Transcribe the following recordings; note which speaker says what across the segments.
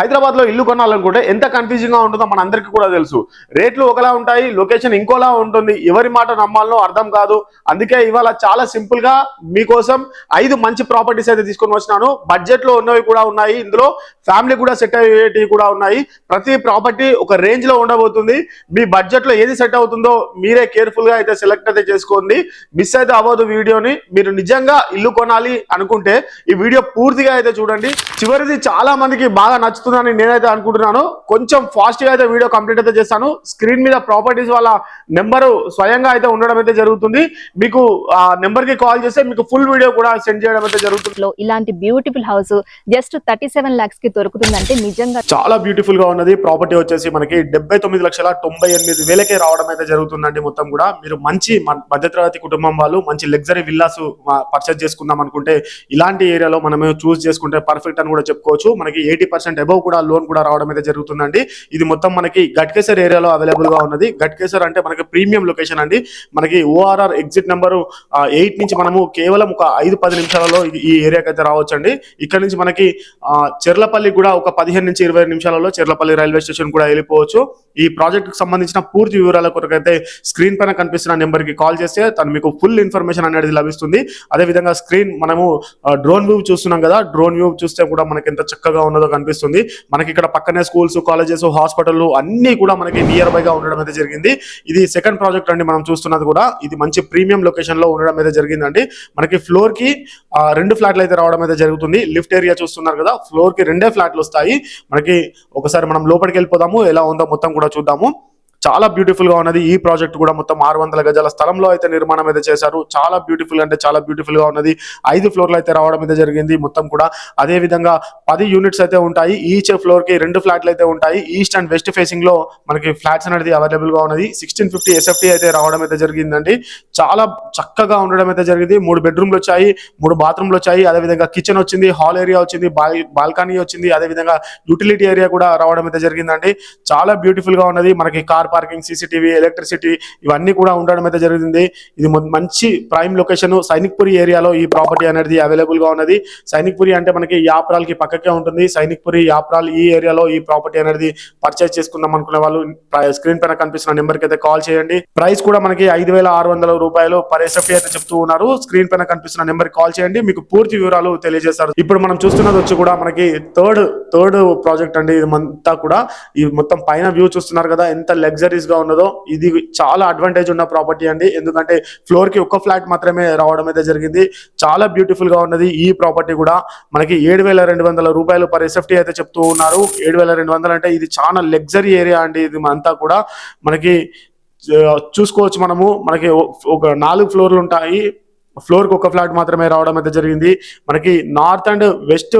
Speaker 1: హైదరాబాద్లో ఇల్లు కొనాలనుకుంటే ఎంత కన్ఫ్యూజింగ్గా ఉంటుందో మన అందరికీ కూడా తెలుసు. రేట్లు ఒకలా ఉంటాయి లొకేషన్ ఇంకోలా ఉంటుంది. ఎవరి మాట నమ్మాలనో అర్థం కాదు. అందుకే ఇవాళ చాలా సింపుల్గా మీకోసం ఐదు మంచి ప్రాపర్టీస్ అయితే తీసుకొని వచ్చినాను. బడ్జెట్లో ఉన్నవి కూడా ఉన్నాయి. ఇందులో ఫ్యామిలీ కూడా సెట్ అయ్యేటివి కూడా ఉన్నాయి. ప్రతి ప్రాపర్టీ ఒక రేంజ్లో ఉండబోతుంది. మీ బడ్జెట్లో ఏది సెట్ అవుతుందో మీరే కేర్ఫుల్గా అయితే సెలెక్ట్ అయితే చేసుకోండి. మిస్ అయితే అవ్వదు వీడియోని. మీరు నిజంగా ఇల్లు కొనాలి అనుకుంటే ఈ వీడియో పూర్తిగా అయితే చూడండి. చివరిది చాలా మందికి బాగా నచ్చుతుంది. నచ్చుతుందని నేనైతే అనుకుంటున్నాను. కొంచెం ఫాస్ట్గా అయితే వీడియో కంప్లీట్ అయితే చేస్తాను. స్క్రీన్ మీద ప్రాపర్టీస్ వాళ్ళ నెంబరు స్వయంగా అయితే ఉండడం అయితే జరుగుతుంది. మీకు ఆ నెంబర్కి కాల్ చేస్తే మీకు ఫుల్ వీడియో కూడా సెండ్ చేయడం అయితే జరుగుతుంది.
Speaker 2: ఇలాంటి beautiful house just thirty seven లాక్స్కి దొరుకుతుందంటే నిజంగా
Speaker 1: చాలా బ్యూటిఫుల్గా ఉన్నది. ప్రాపర్టీ వచ్చేసి మనకి డెబ్బై తొమ్మిది లక్షల తొంభై ఎనిమిది వేలకే రావడం అయితే జరుగుతుందండి మొత్తం కూడా. మీరు మంచి మధ్యతరగతి కుటుంబం వాళ్ళు మంచి లగ్జరీ విల్లాస్ పర్చేస్ చేసుకుందాం అనుకుంటే ఇలాంటి ఏరియాలో మనము చూస్ చేసుకుంటే పర్ఫెక్ట్ అని కూడా చెప్పుకోవచ్చు. మనకి ఎయిటీ పర్సెంట్ అబౌవ్ కూడా లోన్ కూడా రావడం అయితే జరుగుతుందండి. ఇది మొత్తం మనకి గట్కేసర్ ఏరియాలో అవైలబుల్గా ఉన్నది. గట్కేసర్ అంటే మనకి ప్రీమియం లొకేషన్ అండి. మనకి ఓఆర్ఆర్ ఎగ్జిట్ నెంబర్ ఎయిట్ నుంచి మనము కేవలం ఒక ఐదు పది నిమిషాలలో ఈ- ఏరియాకి అయితే రావచ్చు అండి ఇక్కడ నుంచి మనకి చెర్లపల్లి కూడా ఒక పదిహేను నుంచి ఇరవై నిమిషాలలో చెర్లపల్లి రైల్వే స్టేషన్ కూడా వెళ్ళిపోవచ్చు. ఈ ప్రాజెక్ట్కి సంబంధించిన పూర్తి వివరాల కొరకు అయితే స్క్రీన్ పైన కనిపిస్తున్న నెంబర్కి కాల్ చేస్తే తను మీకు ఫుల్ ఇన్ఫర్మేషన్ అనేది లభిస్తుంది. అదే విధంగా స్క్రీన్ మనము డ్రోన్ వ్యూ చూస్తున్నాం కదా. డ్రోన్ వ్యూ చూస్తే కూడా మనకి ఎంత చక్కగా ఉన్నదో కనిపిస్తుంది. మనకి ఇక్కడ పక్కనే స్కూల్స్ కాలేజెస్ హాస్పిటల్ అన్ని కూడా మనకి నియర్ బై గా ఉండడం అయితే జరిగింది. ఇది సెకండ్ ప్రాజెక్ట్ అండి మనం చూస్తున్నది కూడా. ఇది మంచి ప్రీమియం లొకేషన్లో ఉండడం అయితే జరిగిందండి. మనకి ఫ్లోర్కి రెండు ఫ్లాట్లు అయితే రావడం అయితే జరుగుతుంది. లిఫ్ట్ ఏరియా చూస్తున్నారు కదా ఫ్లోర్కి రెండే ఫ్లాట్లు వస్తాయి. మనకి ఒకసారి మనం లోపలికి వెళ్ళిపోదాము ఎలా ఉందో మొత్తం కూడా చూద్దాము. చాలా బ్యూటిఫుల్గా ఉన్నది. ఈ ప్రాజెక్ట్ కూడా మొత్తం ఆరు వందల గజాల స్థలంలో అయితే నిర్మాణం అయితే చేశారు. చాలా బ్యూటిఫుల్ అంటే చాలా బ్యూటిఫుల్గా ఉన్నది. ఐదు ఫ్లోర్లు అయితే రావడం అయితే జరిగింది మొత్తం కూడా. అదే విధంగా పది యూనిట్స్ అయితే ఉంటాయి. ఈచ్ ఫ్లోర్కి రెండు ఫ్లాట్లు అయితే ఉంటాయి. ఈస్ట్ అండ్ వెస్ట్ ఫేసింగ్లో మనకి ఫ్లాట్స్ అనేది అవైలబుల్గా ఉన్నది. సిక్స్టీన్ ఫిఫ్టీ ఎస్ఎఫ్టీ అయితే రావడం అయితే జరిగిందండి. చాలా చక్కగా ఉండడం అయితే జరిగింది. మూడు బెడ్రూమ్లు వచ్చాయి మూడు బాత్రూమ్లు వచ్చాయి. అదే విధంగా కిచెన్ వచ్చింది హాల్ ఏరియా వచ్చింది బాల్కనీ వచ్చింది. అదే విధంగా యూటిలిటీ ఏరియా కూడా రావడం అయితే జరిగిందండి. చాలా బ్యూటిఫుల్గా ఉన్నది. మనకి కార్ పార్కింగ్ సీసీటీవీ ఎలక్ట్రిసిటీ ఇవన్నీ కూడా ఉండడం అయితే జరిగింది. ఇది మంచి ప్రైమ్ లొకేషన్ సైనిక్పురి ఏరియాలో ఈ ప్రాపర్టీ అనేది అవైలబుల్గా ఉన్నది. సైనిక్పురి అంటే మనకి యాప్రాల్కి పక్కకే ఉంటుంది. సైనిక్పురి యాప్రాల్ ఈ ఏరియాలో ఈ ప్రాపర్టీ అనేది పర్చేస్ చేసుకుందాం అనుకునే వాళ్ళు స్క్రీన్ పైన కనిపిస్తున్న నెంబర్కి అయితే కాల్ చేయండి. ప్రైస్ కూడా మనకి ఐదు వేల ఆరు వందల రూపాయలు పర్ ఎస్ఎఫ్టీ అయితే చెప్తూ ఉన్నారు. స్క్రీన్ పైన కనిపిస్తున్న నెంబర్ కాల్ చేయండి. మీకు పూర్తి వివరాలు తెలియజేస్తారు. ఇప్పుడు మనం చూస్తున్నది వచ్చి కూడా మనకి థర్డ్ థర్డ్ ప్రాజెక్ట్ అండి ఇది అంతా కూడా. ఈ మొత్తం పైన వ్యూ చూస్తున్నారు కదా ఎంత లెగ్ గా ఉన్నదో ఇది చాలా అడ్వాంటేజ్ ఉన్న ప్రాపర్టీ అండి. ఎందుకంటే ఫ్లోర్కి ఒక్క ఫ్లాట్ మాత్రమే రావడం అయితే జరిగింది. చాలా బ్యూటిఫుల్గా ఉన్నది ఈ ప్రాపర్టీ కూడా. మనకి ఏడు వేల రెండు వందల రూపాయలు పర్ ఎస్ఎఫ్టీ అయితే చెప్తూ ఉన్నారు. ఏడు వేల రెండు వందలు అంటే ఇది చాలా లగ్జరీ ఏరియా అండి ఇది అంతా కూడా. మనకి చూసుకోవచ్చు మనము. మనకి ఒక నాలుగు ఫ్లోర్లు ఉంటాయి. ఫ్లోర్కి ఒక ఫ్లాట్ మాత్రమే రావడం అయితే జరిగింది. మనకి నార్త్ అండ్ వెస్ట్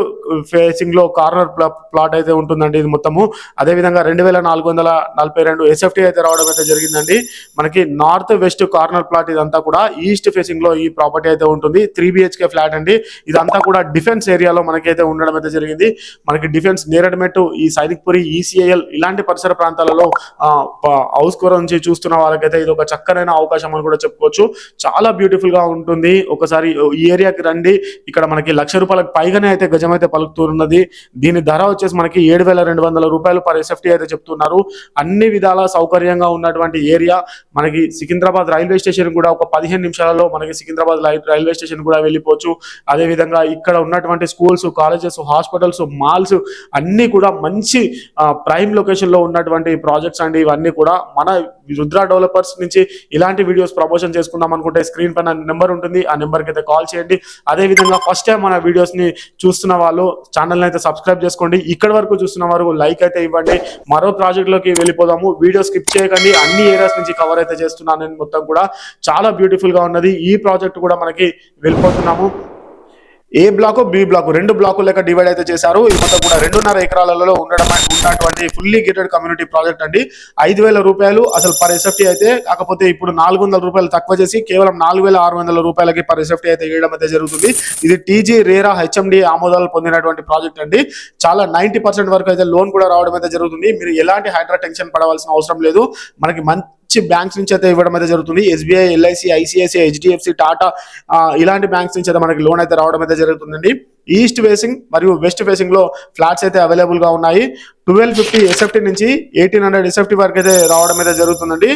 Speaker 1: ఫేసింగ్లో కార్నర్ ప్లాట్ అయితే ఉంటుందండి ఇది మొత్తము. అదే విధంగా రెండు వేల నాలుగు వందల నలభై రెండు ఎస్ఎఫ్టీ అయితే రావడం అయితే జరిగిందండి. మనకి నార్త్ వెస్ట్ కార్నర్ ప్లాట్ ఇదంతా కూడా ఈస్ట్ ఫేసింగ్లో ఈ ప్రాపర్టీ అయితే ఉంటుంది. త్రీ బిహెచ్కే ఫ్లాట్ అండి. ఇదంతా కూడా డిఫెన్స్ ఏరియాలో మనకైతే ఉండడం అయితే జరిగింది. మనకి డిఫెన్స్ నేరడమెట్టు ఈ సైనిక్పురి ఈసీఐఎల్ ఇలాంటి పరిసర ప్రాంతాలలో హౌస్ కూర నుంచి చూస్తున్న వాళ్ళకైతే ఇది ఒక చక్కనైన అవకాశం అని కూడా చెప్పుకోవచ్చు. చాలా బ్యూటిఫుల్గా ఉంది. ఒకసారి ఈ ఏరియాకి రండి. ఇక్కడ మనకి లక్ష రూపాయలకు పైగానే అయితే గజం అయితే పలుకుతున్నది. దీని ధర వచ్చేసి మనకి ఏడు వేల రెండు వందల రూపాయలు పర్ ఎస్ఎఫ్టీ అయితే చెప్తున్నారు. అన్ని విధాల సౌకర్యంగా ఉన్నటువంటి ఏరియా. మనకి సికింద్రాబాద్ రైల్వే స్టేషన్ కూడా ఒక పదిహేను నిమిషాలలో మనకి సికింద్రాబాద్ రైల్వే స్టేషన్ కూడా వెళ్ళిపోవచ్చు. అదే విధంగా ఇక్కడ ఉన్నటువంటి స్కూల్స్ కాలేజెస్ హాస్పిటల్స్ మాల్స్ అన్ని కూడా మంచి ప్రైమ్ లొకేషన్లో ఉన్నటువంటి ప్రాజెక్ట్స్ అండి. ఇవన్నీ కూడా మన రుద్ర డెవలపర్స్ నుంచి ఇలాంటి వీడియోస్ ప్రమోషన్ చేసుకుందాం అనుకుంటే స్క్రీన్ పైన నెంబర్ ఉంటుంది. ఆ నెంబర్కి అయితే కాల్ చేయండి. అదే విధంగా ఫస్ట్ టైం మన వీడియోస్ని చూస్తున్న వాళ్ళు ఛానల్ని అయితే సబ్స్క్రైబ్ చేసుకోండి. ఇక్కడ వరకు చూస్తున్న వరకు లైక్ అయితే ఇవ్వండి. మరో ప్రాజెక్ట్లోకి వెళ్ళిపోదాము. వీడియో స్కిప్ చేయకండి. అన్ని ఏరియాస్ నుంచి కవర్ అయితే చేస్తున్నాను నేను మొత్తం కూడా. చాలా బ్యూటిఫుల్గా ఉన్నది. ఈ ప్రాజెక్ట్ కూడా మనకి వెళ్ళిపోతున్నాము. ఏ బ్లాక్ బి బ్లాక్ రెండు బ్లాకు లెక్క డివైడ్ అయితే చేశారు. ఇది మొత్తం కూడా రెండున్నర ఎకరాలలో ఉండడం ఉన్నటువంటి ఫుల్లీ గేటెడ్ కమ్యూనిటీ ప్రాజెక్ట్ అండి. ఐదు వేల రూపాయలు అసలు పర్ ఎస్ఎఫ్టీ అయితే కాకపోతే ఇప్పుడు నాలుగు వందల రూపాయలు తక్కువ చేసి కేవలం నాలుగు వేల ఆరు వందల రూపాయలకి పర్ ఎస్ఎఫ్టీ అయితే వేయడం అయితే జరుగుతుంది. ఇది టీజీ రేరా హెచ్ఎండి ఆమోదాలు పొందినటువంటి ప్రాజెక్ట్ అండి. చాలా నైన్టీ పర్సెంట్ వరకు అయితే లోన్ కూడా రావడం అయితే జరుగుతుంది. మీరు ఎలాంటి హైడ్రా టెన్షన్ పడవలసిన అవసరం లేదు. మనకి మంత్ మంచి బ్యాంక్స్ నుంచి అయితే ఇవ్వడం అయితే జరుగుతుంది. SBI LIC ICICI HDFC Tata ఇలాంటి బ్యాంక్స్ నుంచి అయితే మనకి లోన్ అయితే రావడం అయితే జరుగుతుందండి. ఈస్ట్ ఫేసింగ్ మరియు వెస్ట్ ఫేసింగ్లో ఫ్లాట్స్ అయితే అవైలబుల్గా ఉన్నాయి. ట్వెల్వ్ ఫిఫ్టీ ఎస్ఎఫ్టీ నుంచి ఎయిటీన్ హండ్రెడ్ ఎస్ఎఫ్టీ వరకు అయితే రావడం అయితే జరుగుతుందండి.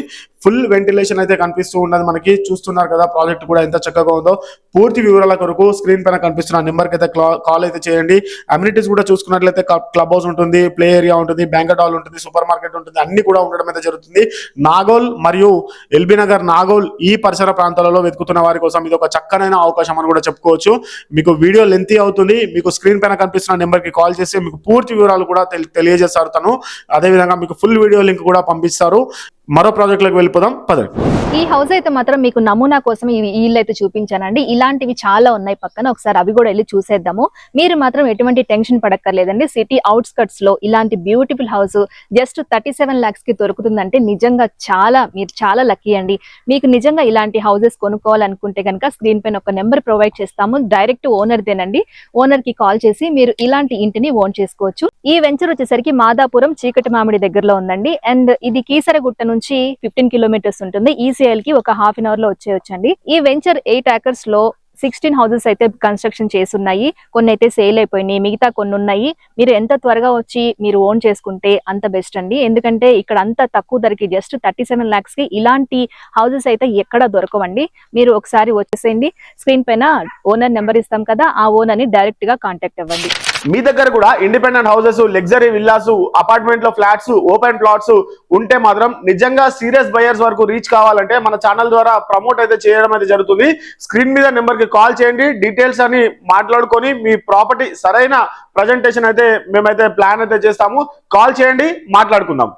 Speaker 1: ఫుల్ వెంటిలేషన్ అయితే కనిపిస్తూ ఉన్నది మనకి. చూస్తున్నారు కదా ప్రాజెక్ట్ కూడా ఎంత చక్కగా ఉందో. పూర్తి వివరాల కొరకు స్క్రీన్ పైన కనిపిస్తున్న నెంబర్ అయితే కాల్ అయితే చేయండి. అమ్యూనిటీస్ కూడా చూసుకున్నట్లయితే క్లబ్ హౌస్ ఉంటుంది ప్లే ఏరియా ఉంటుంది బ్యాంకెట్ హాల్ ఉంటుంది సూపర్ మార్కెట్ ఉంటుంది అన్ని కూడా ఉండడం అయితే జరుగుతుంది. నాగోల్ మరియు ఎల్బీ నగర్ నాగోల్ ఈ పరిసర ప్రాంతాలలో వెతుకుతున్న వారి కోసం ఇది ఒక చక్కనైన అవకాశం అని కూడా చెప్పుకోవచ్చు. మీకు వీడియో లెంతీ అవుతుంది మీకు స్క్రీన్ పైన కనిపిస్తున్న నెంబర్కి కాల్ చేసి మీకు పూర్తి వివరాలు కూడా తెలియజేస్తారు తను. అదేవిధంగా మీకు ఫుల్ వీడియో లింక్ కూడా పంపిస్తారు. మరో ప్రాజెక్టులకు వెళ్ళిపోదాం. పదండి.
Speaker 2: ఈ హౌస్ అయితే మాత్రం మీకు నమూనా కోసం ఈ ఇల్లు అయితే చూపించానండి. ఇలాంటివి చాలా ఉన్నాయి పక్కన. ఒకసారి అవి కూడా వెళ్ళి చూసేద్దాము. మీరు మాత్రం ఎటువంటి టెన్షన్ పడక్కర్లేదండి. సిటీ అవుట్స్కట్స్లో ఇలాంటి beautiful house just thirty seven లాక్స్కి దొరుకుతుందంటే నిజంగా చాలా మీరు చాలా లక్కీ అండి. మీకు నిజంగా ఇలాంటి హౌసెస్ కొనుక్కోవాలనుకుంటే కనుక స్క్రీన్ పైన ఒక నెంబర్ ప్రొవైడ్ చేస్తాము. డైరెక్ట్ ఓనర్ దేనండి. ఓనర్కి కాల్ చేసి మీరు ఇలాంటి ఇంటిని ఓన్ చేసుకోవచ్చు. ఈ వెంచర్ వచ్చేసరికి మాదాపురం చీకటి మామిడి దగ్గరలో ఉందండి. అండ్ ఇది కీసరగుట్ట నుంచి ఫిఫ్టీన్ కిలోమీటర్స్ ఉంటుంది. ఈసీఎల్కి ఒక హాఫ్ అన్ అవర్లో వచ్చేయచ్చండి. ఈ వెంచర్ ఎయిట్ ఏకర్స్లో సిక్స్టీన్ హౌసెస్ అయితే కన్స్ట్రక్షన్ ఉన్నాయి కొన్ని అయితే సేల్ అయిపోయినాయి. మిగతా కొన్ని ఉన్నాయి మీరు ఎంత త్వరగా వచ్చి మీరు ఓన్ చేసుకుంటే అంత బెస్ట్ అండి. ఎందుకంటే ఇక్కడ అంత తక్కువ ధరకి జస్ట్ థర్టీ సెవెన్ లాక్స్కి ఇలాంటి హౌసెస్ అయితే ఎక్కడ దొరకవండి. మీరు ఒకసారి వచ్చేసేయండి. స్క్రీన్ పైన ఓనర్ నెంబర్ ఇస్తాం కదా ఆ ఓనర్ని డైరెక్ట్గా కాంటాక్ట్ అవ్వండి.
Speaker 1: మీ దగ్గర కూడా ఇండిపెండెంట్ హౌసెస్ లగ్జరీ విల్లాస్ అపార్ట్మెంట్లో ఫ్లాట్స్ ఓపెన్ ప్లాట్స్ ఉంటే మాత్రం నిజంగా సీరియస్ బయర్స్ వరకు రీచ్ కావాలంటే మన ఛానల్ ద్వారా ప్రమోట్ అయితే చేయడం అయితే జరుగుతుంది. స్క్రీన్ మీద నెంబర్కి కాల్ చేయండి డీటెయిల్స్ అని మాట్లాడుకొని మీ ప్రాపర్టీ సరైన ప్రజెంటేషన్ అయితే మేమైతే ప్లాన్ అయితే చేస్తాము. కాల్ చేయండి మాట్లాడుకుందాం.